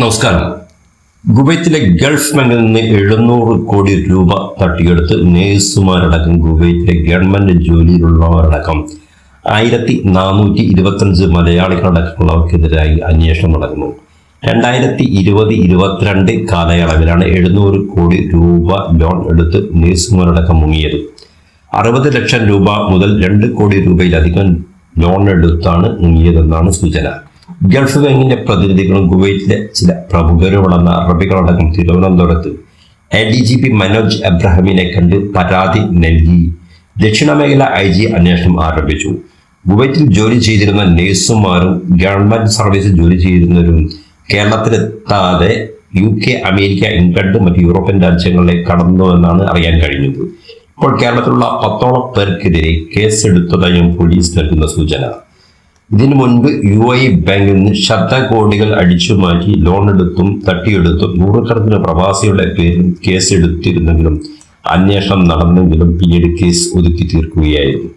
നമസ്കാരം. കുവൈത്തിലെ ഗൾഫ് ബാങ്കിൽ നിന്ന് എഴുന്നൂറ് കോടി രൂപ തട്ടിയെടുത്ത് നേഴ്സുമാരടക്കം കുവൈത്തിലെ ഗവൺമെന്റ് ജോലിയിലുള്ളവരടക്കം ആയിരത്തി നാനൂറ്റി ഇരുപത്തഞ്ച് മലയാളികളടക്കമുള്ളവർക്കെതിരായി അന്വേഷണം നടക്കുന്നു. രണ്ടായിരത്തി ഇരുപത് ഇരുപത്തിരണ്ട് കാലയളവിലാണ് എഴുന്നൂറ് കോടി രൂപ ലോൺ എടുത്ത് നേഴ്സുമാരടക്കം മുങ്ങിയത്. അറുപത് ലക്ഷം രൂപ മുതൽ രണ്ട് കോടി രൂപയിലധികം ലോൺ എടുത്താണ് മുങ്ങിയതെന്നാണ് സൂചന. ഗൾഫ് ബാങ്കിന്റെ പ്രതിനിധികളും കുവൈറ്റിലെ ചില പ്രമുഖരുമടങ്ങുന്ന അറബികളടക്കം തിരുവനന്തപുരത്ത് A D G P Manoj അബ്രഹാമിനെ കണ്ട് പരാതി നൽകി. ദക്ഷിണ മേഖല ഐ ജി അന്വേഷണം ആരംഭിച്ചു. കുവൈറ്റിൽ ജോലി ചെയ്തിരുന്ന നേഴ്സുമാരും ഗവൺമെന്റ് സർവീസിൽ ജോലി ചെയ്തിരുന്നവരും കേരളത്തിലെത്താതെ യു കെ അമേരിക്ക ഇംഗ്ലണ്ട് മറ്റ് യൂറോപ്യൻ രാജ്യങ്ങളിലേക്ക് കടന്നുവെന്നാണ് അറിയാൻ കഴിഞ്ഞത്. ഇപ്പോൾ കേരളത്തിലുള്ള പത്തോളം പേർക്കെതിരെ കേസെടുത്തതായും പോലീസ് നൽകുന്ന സൂചന. ഇതിനു മുൻപ് യു ഐ ബാങ്കിൽ നിന്ന് ശബ്ദകോടികൾ അടിച്ചു മാറ്റി ലോൺ എടുത്തും തട്ടിയെടുത്തും നൂറുകണക്കിന് പ്രവാസികളുടെ പേരിൽ കേസെടുത്തിരുന്നെങ്കിലും അന്വേഷണം നടന്നെങ്കിലും പിന്നീട് കേസ് ഒതുക്കി തീർക്കുകയായിരുന്നു.